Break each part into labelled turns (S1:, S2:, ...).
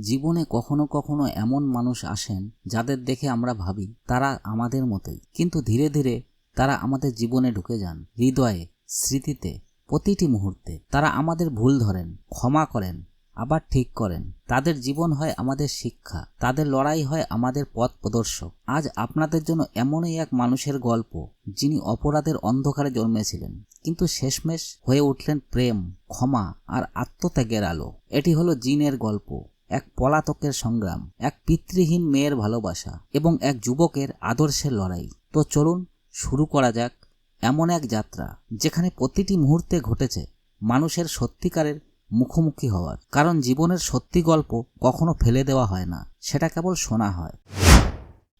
S1: জীবনে কখনো কখনো এমন মানুষ আসেন যাদের দেখে আমরা ভাবি, তারা আমাদের মতোই। কিন্তু ধীরে ধীরে তারা আমাদের জীবনে ঢুকে যান, হৃদয়ে, স্মৃতিতে, প্রতিটি মুহূর্তে। তারা আমাদের ভুল ধরেন, ক্ষমা করেন, আবার ঠিক করেন। তাদের জীবন হয় আমাদের শিক্ষা, তাদের লড়াই হয় আমাদের পথ প্রদর্শক। আজ আপনাদের জন্য এমনই এক মানুষের গল্প, যিনি অপরাধের অন্ধকারে জন্মেছিলেন, কিন্তু শেষমেশ হয়ে উঠলেন প্রেম, ক্ষমা আর আত্মত্যাগের আলো। এটি হলো জিনের গল্প। এক পলাতকের সংগ্রাম, এক পিতৃহীন মেয়ের ভালোবাসা এবং এক যুবকের আদর্শের লড়াই। তো চলুন শুরু করা যাক এমন এক যাত্রা যেখানে প্রতিটি মুহূর্তে ঘটেছে মানুষের সত্যিকারের মুখোমুখি হওয়ার। কারণ জীবনের সত্যি গল্প কখনো ফেলে দেওয়া হয় না, সেটা কেবল শোনা হয়।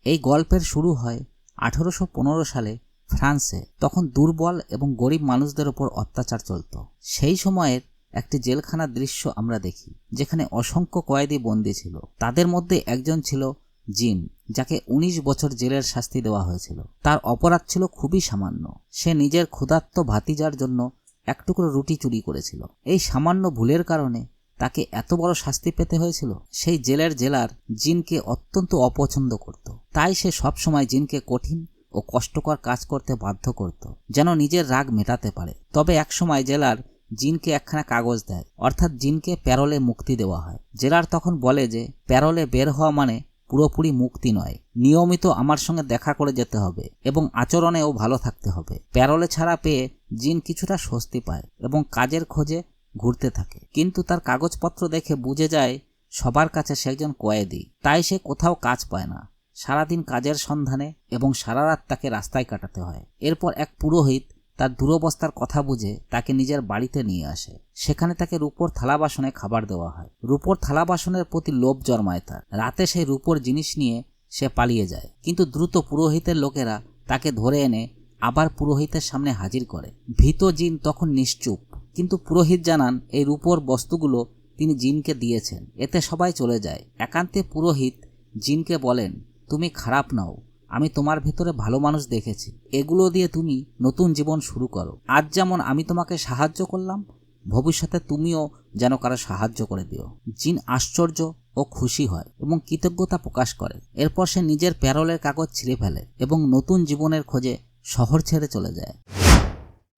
S1: এই গল্পের শুরু হয় আঠারোশো সালে ফ্রান্সে, তখন দুর্বল এবং গরিব মানুষদের ওপর অত্যাচার চলত। সেই সময়ের একটি জেলখানার দৃশ্য আমরা দেখি, যেখানে অসংখ্য কয়েদি বন্দী ছিল। তাদের মধ্যে একজন ছিল জিন, যাকে ১৯ বছর জেলের শাস্তি দেওয়া হয়েছিল। তার অপরাধ ছিল খুবই সামান্য। সে নিজের ক্ষুধার্ত ভাতিজার জন্য এক টুকরো রুটি চুরি করেছিল। এই সামান্য ভুলের কারণে তাকে এত বড় শাস্তি পেতে হয়েছিল? সেই জেলের জেলার জিনকে অত্যন্ত অপছন্দ করত। তাই সে সবসময় জিনকে কঠিন ও কষ্টকর কাজ করতে বাধ্য করত, যেন নিজের রাগ মেটাতে পারে। তবে একসময় জেলার জিনকে একখানা কাগজ দেয়। অর্থাৎ জিনকে প্যারোলে মুক্তি দেওয়া হয়। জেলার তখন বলে যে, প্যারোলে বের হওয়া মানে পুরোপুরি মুক্তি নয়। নিয়মিত আমার সঙ্গে দেখা করে যেতে হবে এবং আচরণেও ভালো থাকতে হবে। প্যারোলে ছাড়া পেয়ে জিন কিছুটা স্বস্তি পায় এবং কাজের খোঁজে ঘুরতে থাকে। কিন্তু তার কাগজপত্র দেখে বুঝে যায়, সবার কাছে সে একজন কয়েদি। তাই সে কোথাও কাজ পায় না। সারাদিন কাজের সন্ধানে এবং সারা রাত তাকে রাস্তায় কাটাতে হয়। এরপর এক পুরোহিত তার দুরবস্থার কথা বুঝে তাকে নিজের বাড়িতে নিয়ে আসে। সেখানে তাকে রূপোর থালা বাসনে খাবার দেওয়া হয়। রূপোর থালা বাসনের প্রতি লোভ জন্মায় তার। রাতে সেই রূপোর জিনিস নিয়ে সে পালিয়ে যায়। কিন্তু দ্রুত পুরোহিতের লোকেরা তাকে ধরে এনে আবার পুরোহিতের সামনে হাজির করে। ভীত জিন তখন নিশ্চুপ। কিন্তু পুরোহিত জানান, এই রূপোর বস্তুগুলো তিনি জিনকে দিয়েছেন। এতে সবাই চলে যায়। একান্তে পুরোহিত জিনকে বলেন, তুমি খারাপ নাও। আমি তোমার ভেতরে ভালো মানুষ দেখেছি। এগুলো দিয়ে তুমি নতুন জীবন শুরু করো। আজ যেমন আমি তোমাকে সাহায্য করলাম, ভবিষ্যতে তুমিও যেন কারও সাহায্য করে দিও। জিন আশ্চর্য ও খুশি হয় এবং কৃতজ্ঞতা প্রকাশ করে। এরপর সে নিজের প্যারলের কাগজ ছিঁড়ে ফেলে এবং নতুন জীবনের খোঁজে শহর ছেড়ে চলে যায়।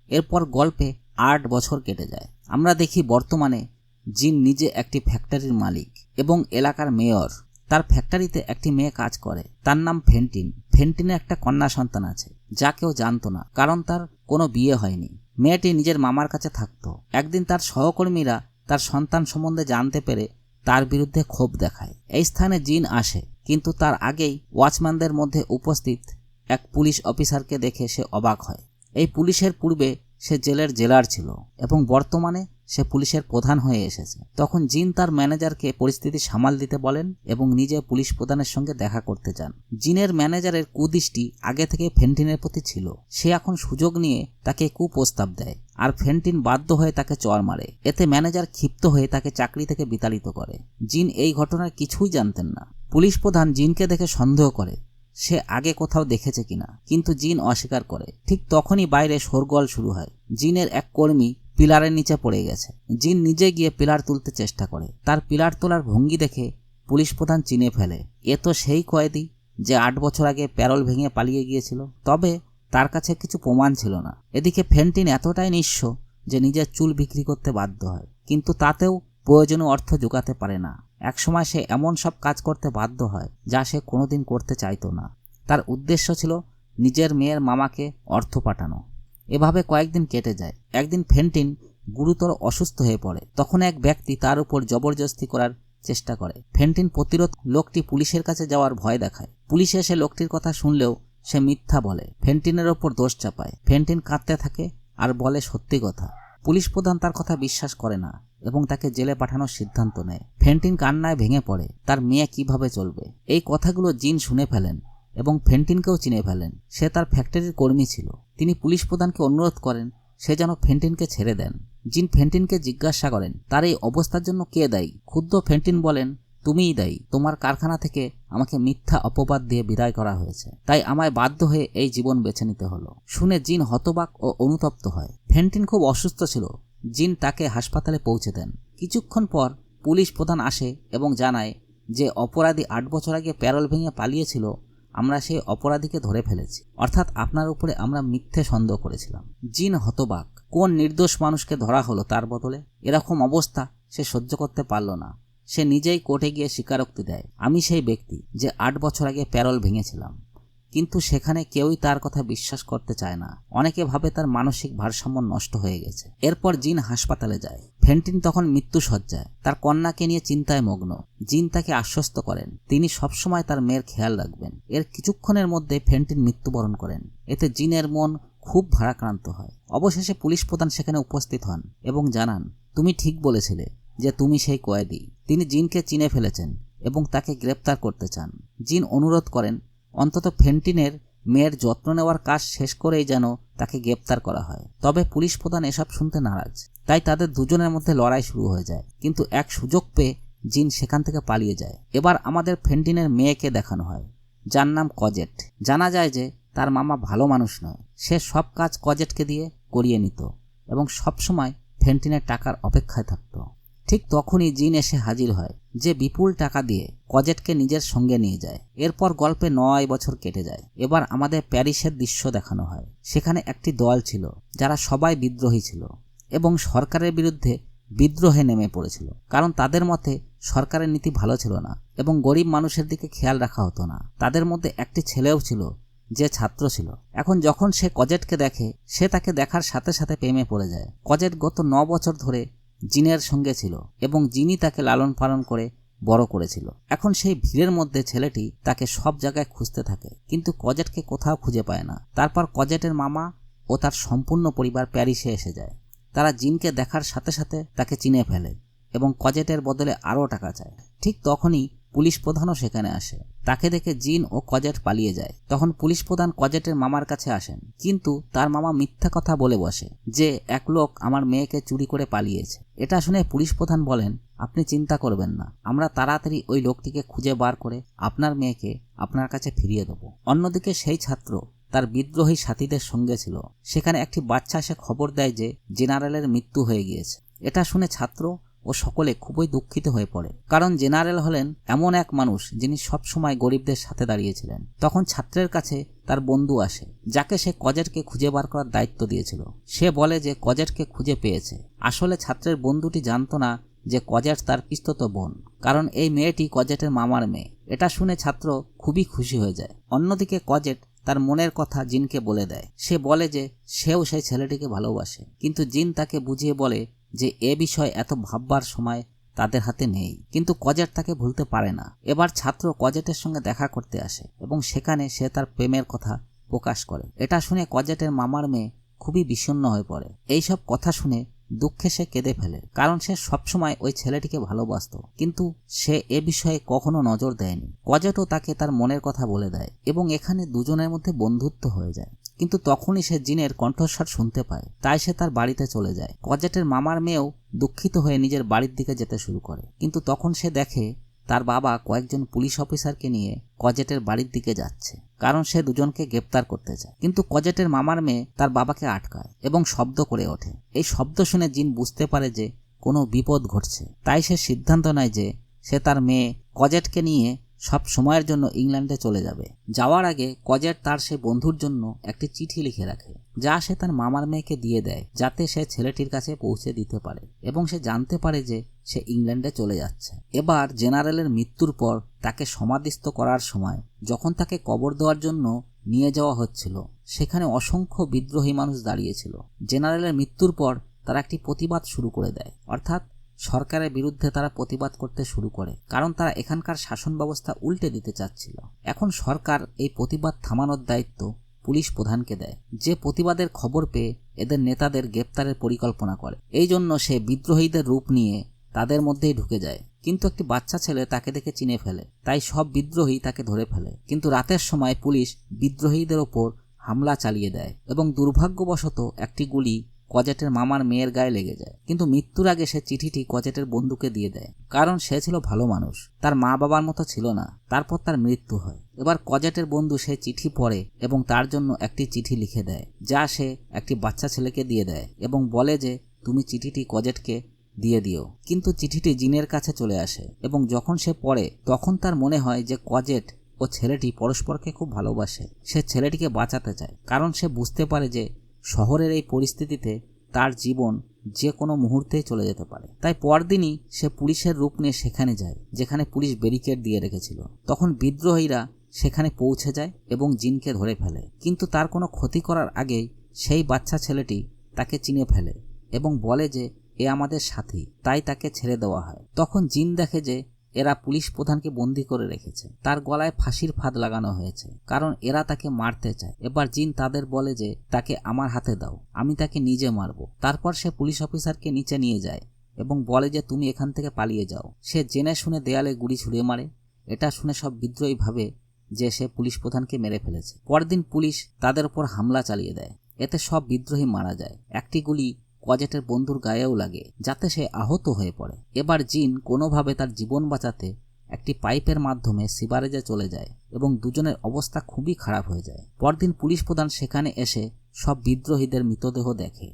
S1: এরপর গল্পে আট বছর কেটে যায়। আমরা দেখি বর্তমানে জিন নিজে একটি ফ্যাক্টরির মালিক এবং এলাকার মেয়র। তার ফ্যাক্টরিতে একটি মেয়ে কাজ করে। তার নাম ফেন্টিন। ফেন্টিনের একটা কন্যা সন্তান আছে, যা কেউ জানতো না, কারণ তার কোনো বিয়ে হয়নি। মেয়েটি নিজের মামার কাছে থাকতো। একদিন তার সহকর্মীরা তার সন্তান সম্বন্ধে জানতে পেরে তার বিরুদ্ধে ক্ষোভ দেখায়। এই স্থানে জিন আসে, কিন্তু তার আগেই ওয়াচম্যানদের মধ্যে উপস্থিত এক পুলিশ অফিসারকে দেখে সে অবাক হয়। এই পুলিশের পূর্বে সে জেলের জেলার ছিল এবং বর্তমানে সে পুলিশের প্রধান হয়ে এসেছে। তখন জিন তার ম্যানেজারকে পরিস্থিতি সামাল দিতে বলেন এবং নিজে পুলিশ প্রধানের সঙ্গে দেখা করতে চান জিনের ম্যানেজারের কুদৃষ্টি আগে থেকে ফেন্টিনের প্রতি ছিল। সে এখন সুযোগ নিয়ে তাকে কুপ্রস্তাব দেয় আর ফেন্টিন বাধ্য হয়ে তাকে চর মারে। এতে ম্যানেজার ক্ষিপ্ত হয়ে তাকে চাকরি থেকে বিতাড়িত করে। জিন এই ঘটনার কিছুই জানতেন না। পুলিশ প্রধান জিনকে দেখে সন্দেহ করে, সে আগে কোথাও দেখেছে কিনা। কিন্তু জিন অস্বীকার করে। ঠিক তখনই বাইরে শোরগোল শুরু হয়। জিনের এক কর্মী পিলারের নিচে পড়ে গেছে। জিন নিজে গিয়ে পিলার তুলতে চেষ্টা করে। তার পিলার তোলার ভঙ্গি দেখে পুলিশ প্রধান চিনে ফেলে। এ তো সেই কয়েদি যে আট বছর আগে প্যারল ভেঙে পালিয়ে গিয়েছিল। তবে তার কাছে কিছু প্রমাণ ছিল না। এদিকে ফেন্টিন এতটাই নিঃস্ব যে নিজের চুল বিক্রি করতে বাধ্য হয়। কিন্তু তাতেও প্রয়োজনীয় অর্থ জোগাতে পারে না। একসময় সে এমন সব কাজ করতে বাধ্য হয় যা সে কোনোদিন করতে চাইতো না। তার উদ্দেশ্য ছিল নিজের মেয়ের মামাকে অর্থ পাঠানো। এভাবে কয়েকদিন কেটে যায়। একদিন ফেন্টিন গুরুতর অসুস্থ হয়ে পড়ে। তখন এক ব্যক্তি তার উপর জবরদস্তি করার চেষ্টা করে। ফেন্টিন প্রতিরোধ লোকটি পুলিশের কাছে যাওয়ার ভয় দেখায়। পুলিশে এসে লোকটির কথা শুনলেও সে মিথ্যা বলে। ফেন্টিনের ওপর দোষ চাপায়। ফেন্টিন কাঁদতে থাকে আর বলে সত্যি কথা। পুলিশ প্রধান তার কথা বিশ্বাস করে না এবং তাকে জেলে পাঠানোর সিদ্ধান্ত নেয়। ফেন্টিন কান্নায় ভেঙে পড়ে। তার মেয়ে কীভাবে চলবে? এই কথাগুলো জিন শুনে ফেলেন। এবং ফেন্টিনকেও চিনে ফেলেন। সে তার ফ্যাক্টরির কর্মী ছিল। তিনি পুলিশ প্রধানকে অনুরোধ করেন, সে যেন ফেন্টিনকে ছেড়ে দেন। জিন ফেন্টিনকে জিজ্ঞাসা করেন, তার এই অবস্থার জন্য কে দায়ী? ক্ষুদ্র ফেন্টিন বলেন, তুমিই দায়ী। তোমার কারখানা থেকে আমাকে মিথ্যা অপবাদ দিয়ে বিদায় করা হয়েছে। তাই আমায় বাধ্য হয়ে এই জীবন বেছে নিতে হলো। শুনে জিন হতবাক ও অনুতপ্ত হয়। ফেন্টিন খুব অসুস্থ ছিল। জিন তাকে হাসপাতালে পৌঁছে দেন। কিছুক্ষণ পর পুলিশ প্রধান আসে এবং জানায় যে অপরাধী আট বছর আগে প্যারল ভেঙে পালিয়েছিল আমরা সেই অপরাধীকে ধরে ফেলেছি। অর্থাৎ আপনার উপরে আমরা মিথ্যে সন্দেহ করেছিলাম। জিন হতবাক, কোন নির্দোষ মানুষকে ধরা হলো তার বদলে? এরকম অবস্থা সে সহ্য করতে পারল না। সে নিজেই কোর্টে গিয়ে স্বীকারোক্তি দেয়। আমি সেই ব্যক্তি যে আট বছর আগে প্যারল ভেঙেছিলাম। কিন্তু সেখানে কেউই তার কথা বিশ্বাস করতে চায় না। অনেকে ভাবে তার মানসিক ভারসাম্য নষ্ট হয়ে গেছে। এরপর জিন হাসপাতালে যায়। ফেন্টিন তখন মৃত্যু সজ্জায় তার কন্যাকে নিয়ে চিন্তায় মগ্ন। জিন তাকে আশ্বস্ত করেন। তিনি সবসময় তার মেয়ের খেয়াল রাখবেন। এর কিছুক্ষণের মধ্যে ফেন্টিন মৃত্যুবরণ করেন। এতে জিনের মন খুব ভারাক্রান্ত হয়। অবশেষে পুলিশ প্রধান সেখানে উপস্থিত হন এবং জানান, তুমি ঠিক বলেছিলে যে তুমি সেই কয়েদি। তিনি জিনকে চিনে ফেলেছেন এবং তাকে গ্রেপ্তার করতে চান। জিন অনুরোধ করেন অন্তত ফেন্টিনের মেয়ের যত্ন নেওয়ার কাজ শেষ করেই যেন তাকে গ্রেপ্তার করা হয়। তবে পুলিশ প্রধান এসব শুনতে নারাজ। তাই তাদের দুজনের মধ্যে লড়াই শুরু হয়ে যায়। কিন্তু এক সুযোগ পেয়ে জিন সেখান থেকে পালিয়ে যায়। এবার আমাদের ফেন্টিনের মেয়েকে দেখানো হয়, যার নাম কজেট। জানা যায় যে তার মামা ভালো মানুষ নয়। সে সব কাজ কজেটকে দিয়ে করিয়ে নিত এবং সবসময় ফেন্টিনের টাকার অপেক্ষায় থাকত। ঠিক তখনই জিন এসে হাজির হয়। যে বিপুল টাকা দিয়ে কজেটকে নিজের সঙ্গে নিয়ে যায়। এরপর গল্পে নয় বছর কেটে যায়। এবার আমাদের প্যারিসের দৃশ্য দেখানো হয়। সেখানে একটি দল ছিল, যারা সবাই বিদ্রোহী ছিল এবং সরকারের বিরুদ্ধে বিদ্রোহে নেমে পড়েছিল। কারণ তাদের মতে সরকারের নীতি ভালো ছিল না এবং গরিব মানুষের দিকে খেয়াল রাখা হতো না। তাদের মধ্যে একটি ছেলেও ছিল, যে ছাত্র ছিল। এখন যখন সে কজেটকে দেখে, সে তাকে দেখার সাথে সাথে প্রেমে পড়ে যায়। কজেট গত ন বছর ধরে জিনের সঙ্গে ছিল এবং জিনি তাকে লালন পালন করে বড় করেছিল। এখন সেই ভিড়ের মধ্যে ছেলেটি তাকে সব জায়গায় খুঁজতে থাকে, কিন্তু কজেটকে কোথাও খুঁজে পায় না। তারপর কজেটের মামা ও তার সম্পূর্ণ পরিবার প্যারিসে এসে যায়। তারা জিনকে দেখার সাথে সাথে তাকে চিনে ফেলে এবং কজেটের বদলে আরও টাকা চায়। ঠিক তখনই পুলিশ প্রধানও সেখানে আসে। তাকে দেখে জিন ও কজেট পালিয়ে যায়। তখন পুলিশ প্রধান কজেটের মামার কাছে আসেন। কিন্তু তার মামা মিথ্যা কথা বলে বসে যে, এক লোক আমার মেয়েকে চুরি করে পালিয়েছে। এটা শুনে পুলিশ প্রধান বলেন, আপনি চিন্তা করবেন না। আমরা তাড়াতাড়ি ওই লোকটিকে খুঁজে বার করে আপনার মেয়েকে আপনার কাছে ফিরিয়ে দেব। অন্যদিকে সেই ছাত্র তার বিদ্রোহী সাথীদের সঙ্গে ছিল। সেখানে একটি বাচ্চা এসে খবর দেয় যে, জেনারেলের মৃত্যু হয়ে গিয়েছে। এটা শুনে ছাত্র ও সকলে খুবই দুঃখিত হয়ে পড়ে। কারণ জেনারেল হলেন এমন এক মানুষ যিনি সবসময় গরিবদের সাথে দাঁড়িয়েছিলেন। তখন ছাত্রের কাছে তার বন্ধু আসে, যাকে সে কজেটকে খুঁজে বার করার দায়িত্ব দিয়েছিল। সে বলে যে কজেটকে খুঁজে পেয়েছে। আসলে ছাত্রের বন্ধুটি জানতো না যে কজেট তার পিস্তত বোন, কারণ এই মেয়েটি কজেটের মামার মেয়ে। এটা শুনে ছাত্র খুবই খুশি হয়ে যায়। অন্যদিকে কজেট তার মনের কথা জিনকে বলে দেয়। সে বলে যে সেও সেই ছেলেটিকে ভালোবাসে, কিন্তু জিন তাকে বুঝিয়ে বলে যে এ বিষয়ে এত ভাববার সময় তাদের হাতে নেই। কিন্তু কজেট তাকে ভুলতে পারে না। এবার ছাত্র কজেটের সঙ্গে দেখা করতে আসে এবং সেখানে সে তার প্রেমের কথা প্রকাশ করে। এটা শুনে কজেটের মামার মেয়ে খুবই বিষণ্ণ হয়ে পড়ে। এইসব কথা শুনে দুঃখে সে কেঁদে ফেলে, কারণ সে সবসময় ওই ছেলেটিকে ভালোবাসত। কিন্তু সে এ বিষয়ে কখনো নজর দেয়নি। কজেটও তাকে তার মনের কথা বলে দেয় এবং এখানে দুজনের মধ্যে বন্ধুত্ব হয়ে যায়। কিন্তু তখনই সে জিনের কণ্ঠস্বর শুনতে পায়। তাই সে তার বাড়িতে চলে যায়। কজেটের মামার মেয়েও দুঃখিত হয়ে নিজের বাড়ির দিকে যেতে শুরু করে। কিন্তু তখন সে দেখে তার বাবা কয়েকজন পুলিশ অফিসারকে নিয়ে কজেটের বাড়ির দিকে যাচ্ছে। কারণ সে দুজনকে গ্রেপ্তার করতে চায়। কিন্তু কজেটের মামার মেয়ে তার বাবাকে আটকায় এবং শব্দ করে ওঠে। এই শব্দ শুনে জিন বুঝতে পারে যে কোনো বিপদ ঘটছে। তাই সে সিদ্ধান্ত নেয় যে সে তার মেয়ে কজেটকে নিয়ে সব সময়ের জন্য ইংল্যান্ডে চলে যাবে। যাওয়ার আগে কজেট তার সে বন্ধুর জন্য একটি চিঠি লিখে রাখে, যা সে তার মামার মেয়েকে দিয়ে দেয়, যাতে সে ছেলেটির কাছে পৌঁছে দিতে পারে এবং সে জানতে পারে যে সে ইংল্যান্ডে চলে যাচ্ছে। এবার জেনারেলের মৃত্যুর পর তাকে সমাধিস্থ করার সময় যখন তাকে কবর দেওয়ার জন্য নিয়ে যাওয়া হচ্ছিল, সেখানে অসংখ্য বিদ্রোহী মানুষ দাঁড়িয়েছিল। জেনারেলের মৃত্যুর পর তারা একটি প্রতিবাদ শুরু করে দেয়, অর্থাৎ সরকারের বিরুদ্ধে তারা প্রতিবাদ করতে শুরু করে, কারণ তারা এখানকার শাসন ব্যবস্থা উল্টে দিতে চাচ্ছিল। এখন সরকার এই প্রতিবাদ থামানোর দায়িত্ব পুলিশ প্রধানকে দেয়। যে প্রতিবাদের খবর পেয়ে এদের নেতাদের গ্রেপ্তারের পরিকল্পনা করে। এই জন্য সে বিদ্রোহীদের রূপ নিয়ে তাদের মধ্যেই ঢুকে যায়। কিন্তু একটি বাচ্চা ছেলে তাকে দেখে চিনে ফেলে। তাই সব বিদ্রোহী তাকে ধরে ফেলে। কিন্তু রাতের সময় পুলিশ বিদ্রোহীদের ওপর হামলা চালিয়ে দেয় এবং দুর্ভাগ্যবশত একটি গুলি কজেটের মামার মেয়ের গায়ে লেগে যায়। কিন্তু মৃত্যুর আগে সে চিঠিটি কজেটের বন্ধুকে দিয়ে দেয়। কারণ সে ছিল ভালো মানুষ। তার মা বাবার মতো ছিল না। তারপর তার মৃত্যু হয়। এবার কজেটের বন্ধু সে চিঠি পড়ে এবং তার জন্য একটি চিঠি লিখে দেয়, যা সে একটি বাচ্চা ছেলেকে দিয়ে দেয় এবং বলে যে, তুমি চিঠিটি কজেটকে দিয়ে দিও। কিন্তু চিঠিটি জিনের কাছে চলে আসে এবং যখন সে পড়ে, তখন তার মনে হয় যে কজেট ও ছেলেটি পরস্পরকে খুব ভালোবাসে। সে ছেলেটিকে বাঁচাতে চায়। কারণ সে বুঝতে পারে যে শহরের এই পরিস্থিতিতে তার জীবন যে কোনো মুহূর্তেই চলে যেতে পারে। তাই পরদিনই সে পুলিশের রূপ নিয়ে সেখানে যায়, যেখানে পুলিশ ব্যারিকেড দিয়ে রেখেছিল। তখন বিদ্রোহীরা সেখানে পৌঁছে যায় এবং জিনকে ধরে ফেলে। কিন্তু তার কোনো ক্ষতি করার আগেই সেই বাচ্চা ছেলেটি তাকে চিনে ফেলে এবং বলে যে, এ আমাদের সাথী, তাই তাকে ছেড়ে দেওয়া হয়। তখন জিন দেখে যে এরা পুলিশ প্রধানকে বন্দি করে রেখেছে। তার গলায় ফাঁসির ফাঁদ লাগানো হয়েছে, কারণ এরা তাকে মারতে চায়। এবার জিন তাদের বলে যে, তাকে আমার হাতে দাও, আমি তাকে নিজে মারব। তারপর সে পুলিশ অফিসারকে নিচে নিয়ে যায় এবং বলে যে, তুমি এখান থেকে পালিয়ে যাও। সে জেনে শুনে দেয়ালে গুলি ছুড়ে মারে। এটা শুনে সব বিদ্রোহী ভাবে যে সে পুলিশ প্রধানকে মেরে ফেলেছে। পরদিন পুলিশ তাদের উপর হামলা চালিয়ে দেয়। এতে সব বিদ্রোহী মারা যায়। একটি গুলি কজেটের বন্ধুর গায়েও লাগে, যাতে সে আহত হয়ে পড়ে। এবার জিন কোনোভাবে তার জীবন বাঁচাতে একটি পাইপের মাধ্যমে সিবারেজে চলে যায় এবং দুজনের অবস্থা খুবই খারাপ হয়ে যায়। পরদিন পুলিশ প্রধান সেখানে এসে সব বিদ্রোহীদের মৃতদেহ দেখে।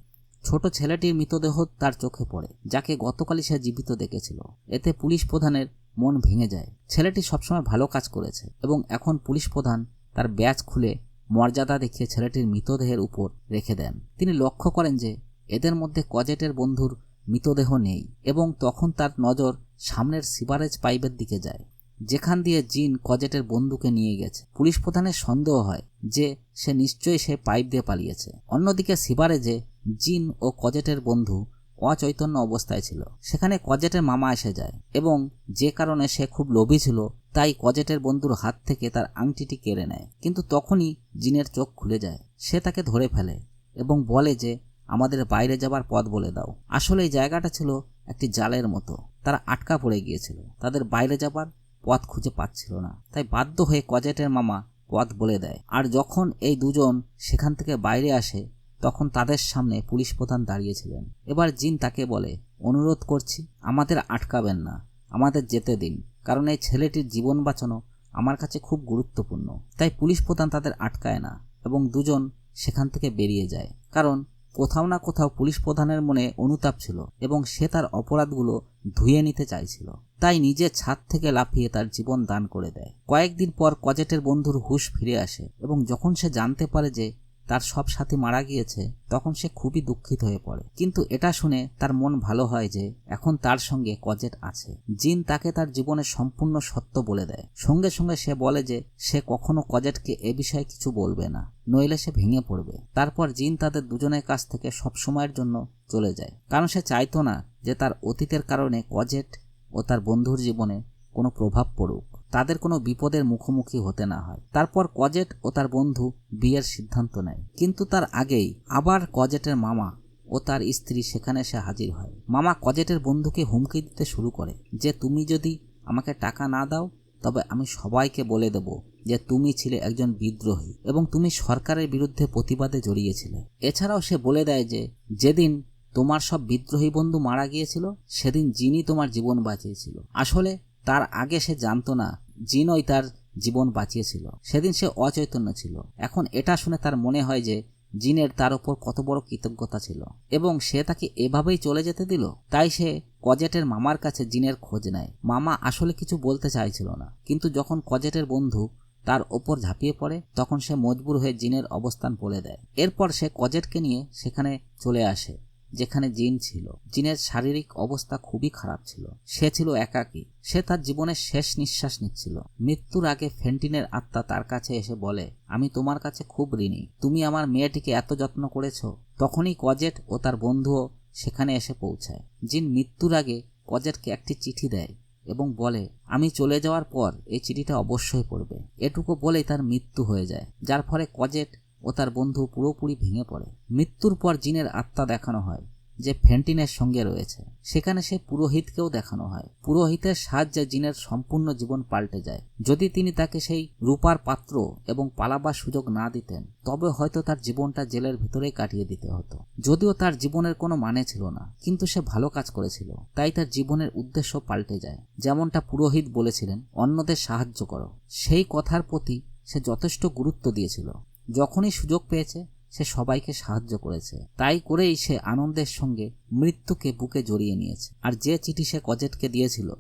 S1: ছোট ছেলেটির মৃতদেহ তার চোখে পড়ে, যাকে গতকালই সে জীবিত দেখেছিল। এতে পুলিশ প্রধানের মন ভেঙে যায়। ছেলেটি সবসময় ভালো কাজ করেছে এবং এখন পুলিশ প্রধান তার ব্যাচ খুলে মর্যাদা দেখিয়ে ছেলেটির মৃতদেহের উপর রেখে দেন। তিনি লক্ষ্য করেন যে এদের মধ্যে কজেটের বন্ধুর মৃতদেহ নেই এবং তখন তার নজর সামনের সিবারেজ পাইপের দিকে যায়, যেখান দিয়ে জিন কজেটের বন্ধুকে নিয়ে গেছে। পুলিশ প্রধানের সন্দেহ হয় যে সে নিশ্চয়ই সে পাইপ দিয়ে পালিয়েছে। অন্যদিকে সিবারেজে জিন ও কজেটের বন্ধু অচৈতন্য অবস্থায় ছিল। সেখানে কজেটের মামা এসে যায় এবং যে কারণে সে খুব লোভী ছিল, তাই কজেটের বন্ধুর হাত থেকে তার আংটিটি কেড়ে নেয়। কিন্তু তখনই জিনের চোখ খুলে যায়। সে তাকে ধরে ফেলে এবং বলে যে আমাদের বাইরে যাবার পথ বলে দাও। আসলে এই জায়গাটা ছিল একটি জালের মতো। তারা আটকা পড়ে গিয়েছিল। তাদের বাইরে যাবার পথ খুঁজে পাচ্ছিল না। তাই বাধ্য হয়ে কজেটের মামা পথ বলে দেয়। আর যখন এই দুজন সেখান থেকে বাইরে আসে, তখন তাদের সামনে পুলিশ প্রধান দাঁড়িয়েছিলেন। এবার জিন তাকে বলে, অনুরোধ করছি, আমাদের আটকাবেন না। আমাদের যেতে দিন। কারণ এই ছেলেটির জীবন বাঁচানো আমার কাছে খুব গুরুত্বপূর্ণ। তাই পুলিশ প্রধান তাদের আটকায় না এবং দুজন সেখান থেকে বেরিয়ে যায়। কারণ কোথাও না কোথাও পুলিশ প্রধানের মনে অনুতাপ ছিল এবং সে তার অপরাধগুলো ধুয়ে নিতে চাইছিল। তাই নিজের ছাদ থেকে লাফিয়ে তার জীবন দান করে দেয়। কয়েকদিন পর কজেটের বন্ধুর হুশ ফিরে আসে এবং যখন সে জানতে পারে যে তার সব সাথী মারা গিয়েছে, তখন সে খুবই দুঃখিত হয়ে পড়ে। কিন্তু এটা শুনে তার মন ভালো হয় যে, এখন তার সঙ্গে কজেট আছে। জিন তাকে তার জীবনের সম্পূর্ণ সত্য বলে দেয়। সঙ্গে সঙ্গে সে বলে যে, সে কখনো কজেটকে এ বিষয়ে কিছু বলবে না, নইলে সে ভেঙে পড়বে। তারপর জিন তাদের দুজনের কাছ থেকে সব সময়ের জন্য চলে যায়। কারণ সে চাইতো না যে তার অতীতের কারণে কজেট ও তার বন্ধুর জীবনে কোনো প্রভাব পড়ুক। তাদের কোনো বিপদের মুখোমুখি হতে না হয়। তারপর কজেট ও তার বন্ধু বিয়ের সিদ্ধান্ত নেয়। কিন্তু তার আগেই আবার কজেটের মামা ও তার স্ত্রী সেখানে এসে হাজির হয়। মামা কজেটের বন্ধুকে হুমকি দিতে শুরু করে যে, তুমি যদি আমাকে টাকা না দাও, তবে আমি সবাইকে বলে দেব যে, তুমি ছিলে একজন বিদ্রোহী এবং তুমি সরকারের বিরুদ্ধে প্রতিবাদে জড়িয়েছিলে। এছাড়াও সে বলে দেয় যে, যেদিন তোমার সব বিদ্রোহী বন্ধু মারা গিয়েছিল, সেদিন যিনি তোমার জীবন বাঁচিয়েছিল। আসলে তার আগে সে জানতো না জিনই তার জীবন বাঁচিয়েছিল। সেদিন সে অচৈতন্য ছিল। এখন এটা শুনে তার মনে হয় যে জিনের তার উপর কত বড় কৃতজ্ঞতা ছিল। এবং সে তাকে এভাবেই চলে যেতে দিল? তাই সে কজেটের মামার কাছে জিনের খোঁজ নেয়। মামা আসলে কিছু বলতে চাইছিল না। কিন্তু যখন কজেটের বন্ধু তার ওপর ঝাঁপিয়ে পড়ে, তখন সে মজবুর হয়ে জিনের অবস্থান বলে দেয়। এরপর সে কজেটকে নিয়ে সেখানে চলে আসে। যেখানে জিন ছিল, জিনের শারীরিক অবস্থা খুবই খারাপ ছিল। সে ছিল একাকী। সে তার জীবনের শেষ নিঃশ্বাস নিচ্ছিল। মৃত্যুর আগে ফেন্টিনের আত্মা তার কাছে এসে বলে, আমি তোমার কাছে খুব ঋণী। তুমি আমার মেয়েটিকে এত যত্ন করেছ? তখনই কজেট ও তার বন্ধুও সেখানে এসে পৌঁছায়। জিন মৃত্যুর আগে কজেটকে একটি চিঠি দেয় এবং বলে, আমি চলে যাওয়ার পর এই চিঠিটা অবশ্যই পড়বে। এটুকু বলেই তার মৃত্যু হয়ে যায়, যার ফলে কজেট ও তার বন্ধু পুরোপুরি ভেঙে পড়ে। মৃত্যুর পর জিনের আত্মা দেখানো হয়, যে ফেন্টিনের সঙ্গে রয়েছে। সেখানে সে পুরোহিতকেও দেখানো হয়। পুরোহিতের সাহায্যে জিনের সম্পূর্ণ জীবন পাল্টে যায়। যদি তিনি তাকে সেই রূপার পাত্র এবং পালাবার সুযোগ না দিতেন, তবে হয়তো তার জীবনটা জেলের ভেতরেই কাটিয়ে দিতে হতো। যদিও তার জীবনের কোনো মানে ছিল না, কিন্তু সে ভালো কাজ করেছিল। তাই তার জীবনের উদ্দেশ্য পাল্টে যায়। যেমনটা পুরোহিত বলেছিলেন, অন্যদের সাহায্য করো। সেই কথার প্রতি সে যথেষ্ট গুরুত্ব দিয়েছিল। যখনই সুযোগ পেয়েছে, সে সবাইকে সাহায্য করেছে। তাই করেই সে আনন্দের সঙ্গে মৃত্যুকে বুকে জড়িয়ে নিয়েছে। আর যে চিঠি সে কজেটকে দিয়েছিল,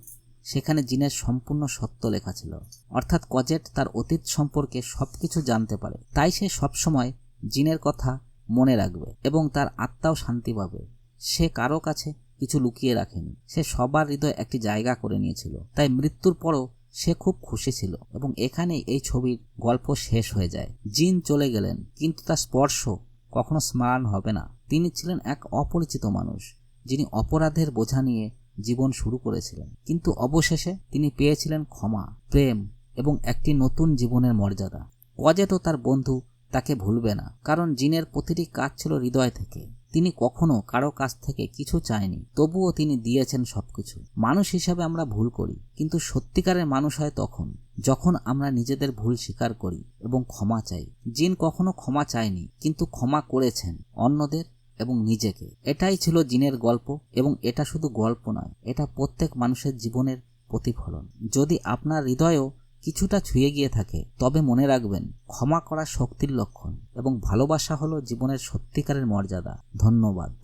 S1: সেখানে জিনের সম্পূর্ণ সত্য লেখা ছিল। অর্থাৎ কজেট তার অতীত সম্পর্কে সবকিছু জানতে পারে। তাই সে সবসময় জিনের কথা মনে রাখবে এবং তার আত্মাও শান্তি পাবে। সে কারও কাছে কিছু লুকিয়ে রাখেনি। সে সবার হৃদয়ে একটি জায়গা করে নিয়েছিল। তাই মৃত্যুর পরও সে খুব খুশি ছিল এবং এখানেই এই ছবির গল্প শেষ হয়ে যায়। জিন চলে গেলেন, কিন্তু তার স্পর্শ কখনো স্মরণ হবে না। তিনি ছিলেন এক অপরিচিত মানুষ, যিনি অপরাধের বোঝা নিয়ে জীবন শুরু করেছিলেন। কিন্তু অবশেষে তিনি পেয়েছিলেন ক্ষমা, প্রেম এবং একটি নতুন জীবনের মর্যাদা। অজেটও তার বন্ধু তাকে ভুলবে না, কারণ জিনের প্রতিটি কাজ ছিল হৃদয় থেকে। তিনি কখনো কারও কাছ থেকে কিছু চায়নি, তবুও তিনি দিয়েছেন সবকিছু। মানুষ হিসাবে আমরা ভুল করি, কিন্তু সত্যিকারের মানুষ হয় তখন, যখন আমরা নিজেদের ভুল স্বীকার করি এবং ক্ষমা চাই। জিন কখনো ক্ষমা চায়নি, কিন্তু ক্ষমা করেছেন অন্যদের এবং নিজেকে। এটাই ছিল জিনের গল্প, এবং এটা শুধু গল্প নয়, এটা প্রত্যেক মানুষের জীবনের প্রতিফলন। যদি আপনার হৃদয়েও কিছুটা ছুঁয়ে গিয়ে থাকে। তবে মনে রাখবেন, ক্ষমা করা শক্তির লক্ষণ এবং ভালোবাসা হলো জীবনের সত্যিকারের মর্যাদা। ধন্যবাদ।